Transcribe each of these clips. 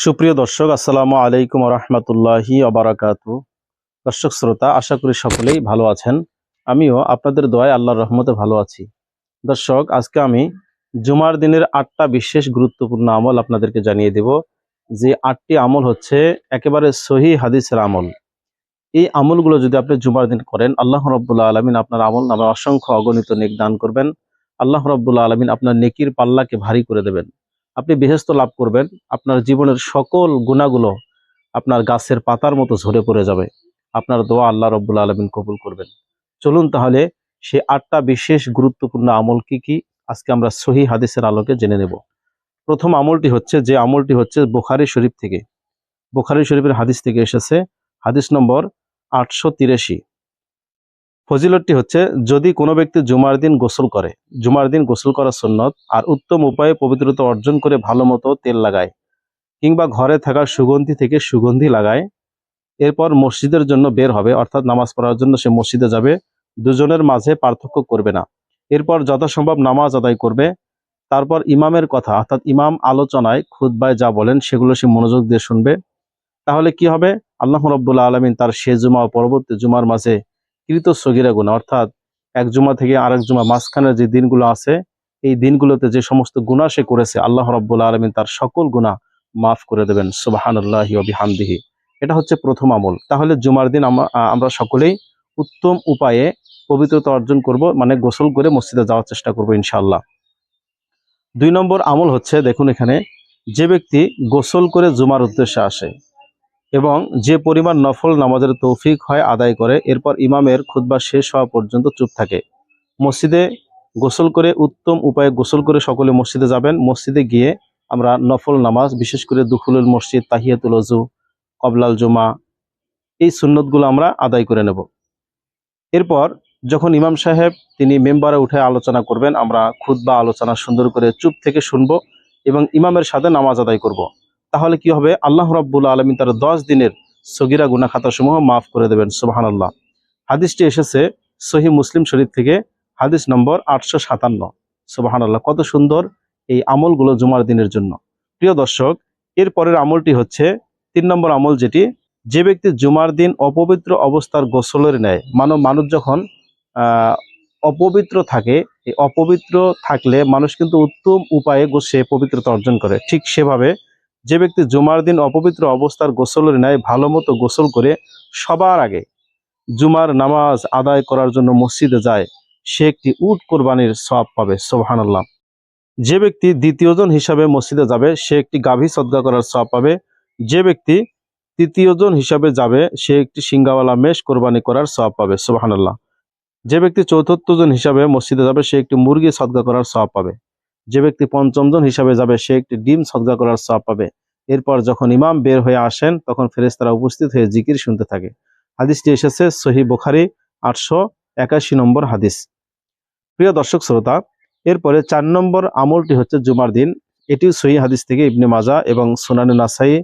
সুপ্রিয় দর্শক, আসসালামু আলাইকুম রহমতুল্লাহি অবরাকাত দর্শক, শ্রোতা, আশা করি সকলেই ভালো আছেন। আমিও আপনাদের দোয়ায় আল্লাহর রহমতে ভালো আছি। দর্শক, আজকে আমি জুমার দিনের আটটা বিশেষ গুরুত্বপূর্ণ আমল আপনাদেরকে জানিয়ে দেব। যে আটটি আমল হচ্ছে একেবারে সহি হাদিসের আমল। এই আমলগুলো যদি আপনি জুমার দিন করেন, আল্লাহ রব্বুল্লা আলমিন আপনার আমল নামে অসংখ্য অগণিত নেক দান করবেন। আল্লাহ রব্বুল্লা আলমিন আপনার নেকির পাল্লাকে ভারী করে দেবেন। আপনি বেহেস্ত লাভ করবেন। আপনার জীবনের সকল গুণাগুলো আপনার গাছের পাতার মতো ঝরে পড়ে যাবে। আপনার দোয়া আল্লাহ রব্বুল আলমিন কবুল করবেন। চলুন তাহলে সে আটটা বিশেষ গুরুত্বপূর্ণ আমল কি কি? আজকে আমরা সহি হাদিসের আলোকে জেনে নেব। প্রথম আমলটি হচ্ছে, যে আমলটি হচ্ছে বোখারি শরীফ থেকে। বোখারি শরীফের হাদিস থেকে এসেছে। হাদিস নম্বর আটশো তিরাশি। ফজিলতটি হচ্ছে, যদি কোনো ব্যক্তি জুমার দিন গোসল করে, জুমার দিন গোসল করা সুন্নত আর উত্তম উপায়ে পবিত্রতা অর্জন করে ভালো মতো তেল লাগায় কিংবা ঘরে থাকা সুগন্ধি থেকে সুগন্ধি লাগায়, এরপর মসজিদের জন্য বের হবে, অর্থাৎ নামাজ পড়ার জন্য সে মসজিদে যাবে, দুজনের মাঝে পার্থক্য করবে না। এরপর যথাসম্ভব নামাজ আদায় করবে। তারপর ইমামের কথা, অর্থাৎ ইমাম আলোচনায় খুদ্বায় যা বলেন সেগুলো সে মনোযোগ দিয়ে শুনবে। তাহলে কি হবে? আল্লাহ রব্বুল্লা আলমিন তার সে জুমা ও পরবর্তী জুমার মাঝে কৃত সগিরা গুণা। অর্থাৎ এক জুমা থেকে আরেক জুমা মাঝখানের যে দিনগুলো আছে, এই দিনগুলোতে যে সমস্ত গুণা সে করেছে, আল্লাহ রব্বুল্লা আলমিন তার সকল গুণা মাফ করে দেবেন। সুবাহান আল্লাহি অবিহামদিহি এটা হচ্ছে প্রথম আমল। তাহলে জুমার দিন আমরা সকলেই উত্তম উপায়ে পবিত্রতা অর্জন করব মানে গোসল করে মসজিদে যাওয়ার চেষ্টা করব ইনশাআল্লাহ। দুই নম্বর আমল হচ্ছে, দেখুন এখানে, যে ব্যক্তি গোসল করে জুমার উদ্দেশ্যে আসে এবং যে পরিমাণ নফল নামাজের তৌফিক হয় আদায় করে, এরপর ইমামের খুতবা শেষ হওয়া পর্যন্ত চুপ থাকে। মসজিদে গোসল করে উত্তম উপায়ে গোসল করে সকলে মসজিদে যাবেন। মসজিদে গিয়ে আমরা নফল নামাজ, বিশেষ করে দুখুলুল মসজিদ, তাহিয়াতুল অজু কবলাল জুমা, এই সুন্নতগুলো আমরা আদায় করে নেব। এরপর যখন ইমাম সাহেব তিনি মেম্বারে উঠে আলোচনা করবেন, আমরা খুতবা আলোচনা সুন্দর করে চুপ থেকে শুনব এবং ইমামের সাথে নামাজ আদায় করব। তাহলে কি হবে? আল্লাহ রাব্বুল আলমিন তার দশ দিনের সগিরা গুনা খাতাসমূহ মাফ করে দেবেন সুবাহান আল্লাহ হাদিসটি এসেছে সহি মুসলিম শরীফ থেকে, হাদিস নম্বর আটশো সাতান্ন। সুবাহান আল্লাহ কত সুন্দর এই আমলগুলো জুমার দিনের জন্য। প্রিয় দর্শক, এর পরের আমলটি হচ্ছে তিন নম্বর আমল যেটি, যে ব্যক্তি জুমার দিন অপবিত্র অবস্থার গোসলের নেয়, মানব মানুষ যখন অপবিত্র থাকে, এই অপবিত্র থাকলে মানুষ কিন্তু উত্তম উপায়ে গোসে পবিত্রতা অর্জন করে। ঠিক সেভাবে যে ব্যক্তি জুমার দিন অপবিত্র অবস্থার গোসলের ন্যায় ভালো মতো গোসল করে সবার আগে জুমার নামাজ আদায় করার জন্য মসজিদে যায়, সে একটি উট কোরবানির সব পাবে সোহানাল্লাহ যে ব্যক্তি দ্বিতীয়জন হিসাবে মসজিদে যাবে, সে একটি গাভী সদ্গা করার সব পাবে। যে ব্যক্তি তৃতীয়জন হিসাবে যাবে, সে একটি সিঙ্গাওয়ালা মেষ কোরবানি করার সব পাবে সোহানাল্লাহ যে ব্যক্তি চতুর্থজন হিসাবে মসজিদে যাবে, সে একটি মুরগি সদ্গা করার সব পাবে। যে ব্যক্তি পঞ্চমজন হিসাবে যাবে, সে একটি ডিম সদগা করার সব পাবে। এরপর যখন ইমাম বের হয়ে আসেন, তখন ফেরেস্তারা উপস্থিত হয়ে জিকির শুনতে থাকে। হাদিসটি এসেছে সহি বোখারি, আটশো একাশি নম্বর হাদিস। প্রিয় দর্শক শ্রোতা, এরপরে চার নম্বর আমলটি হচ্ছে জুমার দিন। এটিও সহি হাদিস থেকে ইবনে মাজা এবং সোনানু নাসাই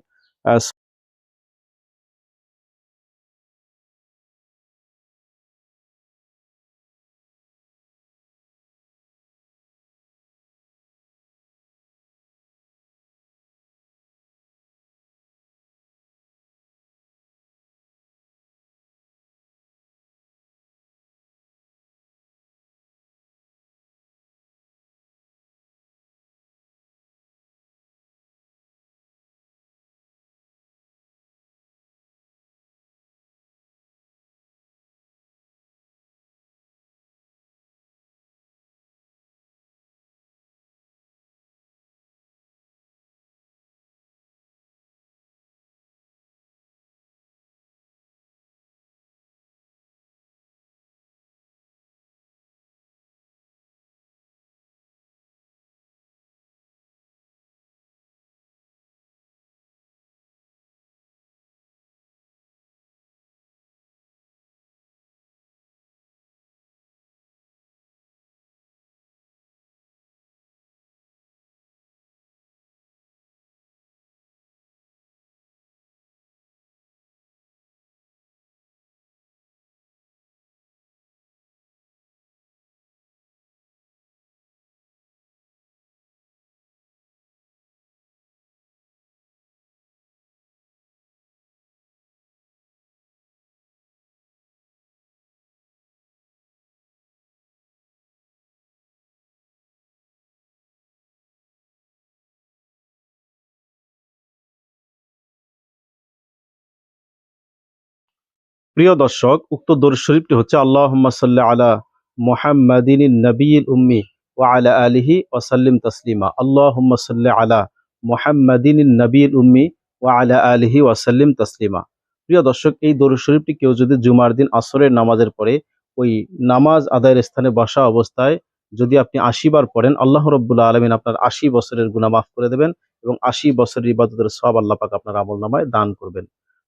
প্রিয় দর্শক, উক্ত দরুদ শরীফটি হচ্ছে আল্লাহ সাল্লি আলা মুহাম্মাদিন নবীল উম্মি ও আলা আলিহি ওয়াসাল্লিম তসলিমা। আল্লাহ সাল্লি আলা মুহাম্মাদিন নবীল উম্মি ওয়া আলা আলিহি ওয়াসাল্লিম তসলিমা। প্রিয় দর্শক, এই দরুদ শরীফটি কেউ যদি জুমার দিন আসরের নামাজের পরে ওই নামাজ আদায়ের স্থানে বসা অবস্থায় যদি আপনি আশি বার পড়েন, আল্লাহ রব্বুল্লাহ আলমিন আপনার আশি বছরের গুনাহ মাফ করে দেবেন এবং আশি বছরের ইবাদতের সব আল্লাহ পাক আপনার আমল নামায় দান করবেন।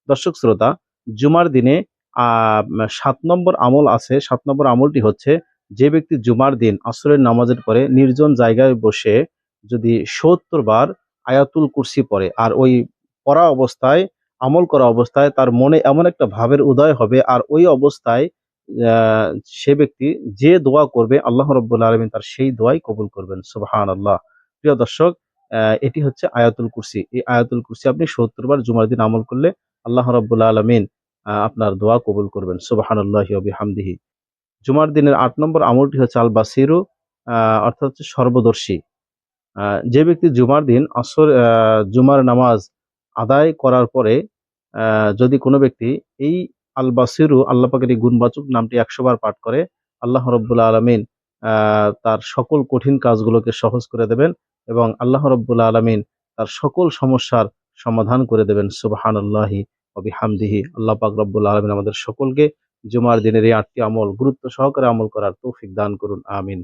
দর্শক, শ্রোতা, জুমার দিনে সাত নম্বর আমল আছে। সাত নম্বর আমলটি হচ্ছে, যে ব্যক্তি জুমার দিন আসরের নামাজের পরে নির্জন জায়গায় বসে যদি সত্তর বার আয়াতুল কুরসি পড়ে আর ওই পড়া অবস্থায়, আমল করা অবস্থায় তার মনে এমন একটা ভাবের উদয় হবে আর ওই অবস্থায় সে ব্যক্তি যে দোয়া করবে আল্লাহ রব্বুল আলমিন তার সেই দোয়াই কবুল করবেন। সুবাহান আল্লাহ প্রিয় দর্শক এটি হচ্ছে আয়াতুল কুরসি। এই আয়াতুল কুরসি আপনি সত্তর বার জুমার দিন আমল করলে আল্লাহ রব্বুল আলমিন আপনার দোয়া কবুল করবেন। সুবাহানুল্লাহি হামদিহি জুমার দিনের আট নম্বর আমলটি হচ্ছে আল বাসিরু অর্থাৎ হচ্ছে সর্বদর্শী। যে ব্যক্তি জুমার দিন আসর জুমার নামাজ আদায় করার পরে যদি কোনো ব্যক্তি এই আল বাসিরু আল্লাহ পাকের এই গুণবাচক নামটি একশো বার পাঠ করে, আল্লাহ রব্বুল আলমিন তার সকল কঠিন কাজগুলোকে সহজ করে দেবেন এবং আল্লাহ রব্বুল আলমিন তার সকল সমস্যার সমাধান করে দেবেন। অবিহামদিহি আল্লাহ পাক রব্বুল আলমিন আমাদের সকলকে জুমার দিনের এই আটটি আমল গুরুত্ব সহকারে আমল করার তৌফিক দান করুন, আমিন।